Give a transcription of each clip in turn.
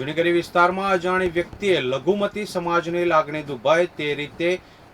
જુનીગરી વિસ્તારમાં અજાણી વ્યક્તિએ લઘુમતી સમાજની લાગણી દુભાય તે રીતે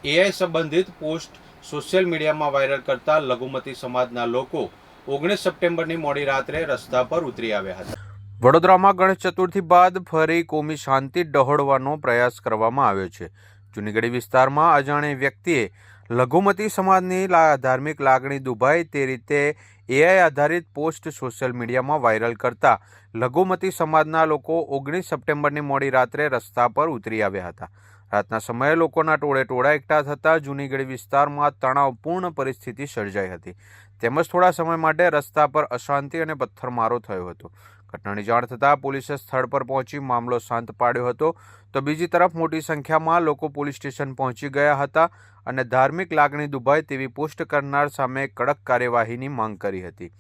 એઆઈ સંબંધિત પોસ્ટ સોશિયલ મીડિયામાં વાયરલ કરતા લઘુમતી સમાજના લોકો ઓગણીસ સપ્ટેમ્બરની મોડી રાત્રે રસ્તા પર ઉતરી આવ્યા હતા. વડોદરામાં ગણેશ ચતુર્થી બાદ ફરી કોમી શાંતિ ડહોળવાનો પ્રયાસ કરવામાં આવ્યો છે. જુનીગઢી વિસ્તારમાં અજાણી વ્યક્તિએ લઘુમતી સમાજની ધાર્મિક લાગણી દુભાય તે રીતે એઆઈ આધારિત પોસ્ટ સોશિયલ મીડિયામાં વાયરલ કરતા લઘુમતી સમાજના લોકો ઓગણીસ સપ્ટેમ્બરની મોડી રાત્રે રસ્તા પર ઉતરી આવ્યા હતા. રાતના સમયે લોકોના ટોળે ટોળા એકઠા થતાં જૂનીગઢ વિસ્તારમાં તણાવપૂર્ણ પરિસ્થિતિ સર્જાઈ હતી. તેમજ થોડા સમય માટે રસ્તા પર અશાંતિ અને પથ્થરમારો થયો હતો. ઘટનાની જાણ થતાં પોલીસે સ્થળ પર પહોંચી મામલો શાંત પાડ્યો હતો. તો બીજી તરફ મોટી સંખ્યામાં લોકો પોલીસ સ્ટેશન પહોંચી ગયા હતા અને ધાર્મિક લાગણી દુભાય તેવી પોસ્ટ કરનાર સામે કડક કાર્યવાહીની માંગ કરી હતી.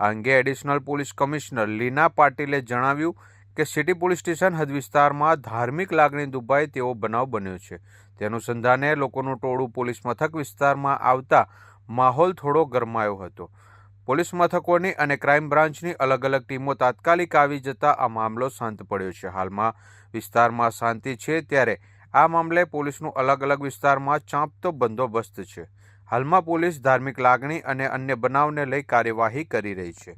આ અંગે એડિશનલ પોલીસ કમિશનર લીના પાટીલે જણાવ્યું કે સિટી પોલીસ સ્ટેશન હદ વિસ્તારમાં ધાર્મિક લાગણી દુભાય તેવો બનાવ બન્યો છે. તે અનુસંધાને લોકોનું ટોળું પોલીસ મથક વિસ્તારમાં આવતા માહોલ થોડો ગરમાયો હતો. પોલીસ મથકોની અને ક્રાઇમ બ્રાન્ચની અલગ અલગ ટીમો તાત્કાલિક આવી જતા આ મામલો શાંત પડ્યો છે. હાલમાં વિસ્તારમાં શાંતિ છે ત્યારે આ મામલે પોલીસનું અલગ અલગ વિસ્તારમાં ચાંપતો બંદોબસ્ત છે. હાલમાં પોલીસ ધાર્મિક લાગણી અને અન્ય બનાવને લઈ કાર્યવાહી કરી રહી છે.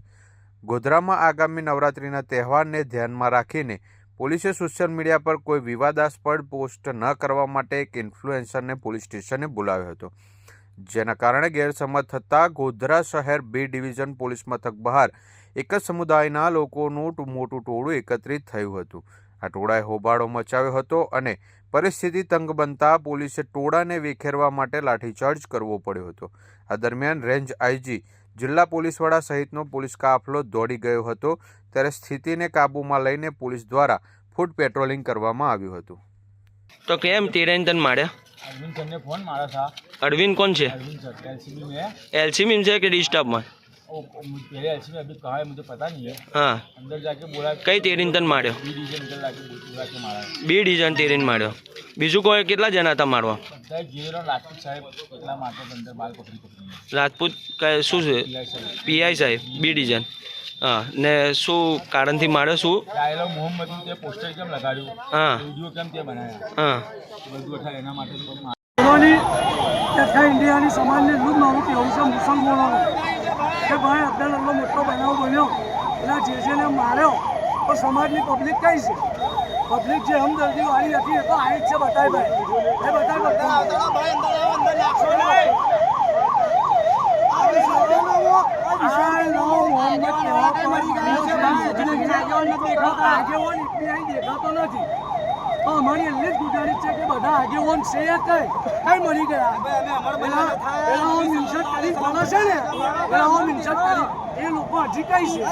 ગોધરામાં આગામી નવરાત્રિના તહેવારને ધ્યાનમાં રાખીને પોલીસે સોશિયલ મીડિયા પર કોઈ વિવાદાસ્પદ પોસ્ટ ન કરવા માટે એક ઇન્ફ્લુએન્સરને પોલીસ સ્ટેશને બોલાવ્યો હતો. જેના કારણે ગેરસમજ થતાં ગોધરા શહેર બી ડિવિઝન પોલીસ મથક બહાર એક જ સમુદાયના લોકોનું મોટું ટોળું એકત્રિત થયું હતું. આ ટોળાએ હોબાળો મચાવ્યો હતો અને પરિસ્થિતિ તંગ બનતા પોલીસે ટોળાને વિખેરવા માટે લાઠીચાર્જ કરવો પડ્યો હતો. આ દરમિયાન રેન્જ આઈજી જિલ્લા પોલીસ વડા સહિતનો પોલીસ કાફલો દોડી ગયો હતો ત્યારે સ્થિતિને કાબૂમાં લઈને પોલીસ દ્વારા ફૂટ પેટ્રોલિંગ કરવામાં આવ્યું હતું. તો કેમ તિરંજન તન અરવિંદ સરને ફોન મારા સા અરવિંદ કોણ છે? अरविंद सर एलसीबी में है એલસી છે કે ડી સ્ટાફમાં वो मुझे पहले एलसीबी अभी कहाँ है मुझे पता नहीं હા. अंदर जाके बोला કઈ તેરીને તને માર્યો? બી ડિઝન अंदर लाके बोला के मारा है બે ડિઝાઇન તેરીને માર્યો. બીજું કોઈ કેટલા જણા હતા મારવા? જીરો રાજપૂત સાહેબ કેટલા મારતા અંદર બાલ પકડી પકડીને. રાજપૂત કઈ શું છે? પીઆઈ સાહેબ. બી ડિઝાઇન હા ને શું કારણથી માર્યો શું? ડાયલોગ મોહમ્મદનું તે પોસ્ટર કેમ લગાડ્યું? હા. વીડિયો કેમ તે બનાવ્યા હા. બધું અઠા એના માટે તો તથા ઇન્ડિયાની સમાજને એટલું જ મારું કહેવું છે મુસલમાનોનું કે ભાઈ અત્યારે એટલો મોટો બનાવ બન્યો એટલે જે જેને માર્યો. તો સમાજની પબ્લિક કઈ છે? પબ્લિક જે હમદર્દી વાળી હતી એ તો આવી જ છે બતાવી ભાઈ. એ બતાવી બધા આગેવાન એટલી અહીં દેખાતો નથી. અમારી એટલી જ ગુજારિશ છે કે બધા આગેવાન છે કઈ. કઈ મળી ગયા. પેલા કરી બોલે છે ને? પેલા મિલકત કરી. એ લોકો હજી કઈ છે?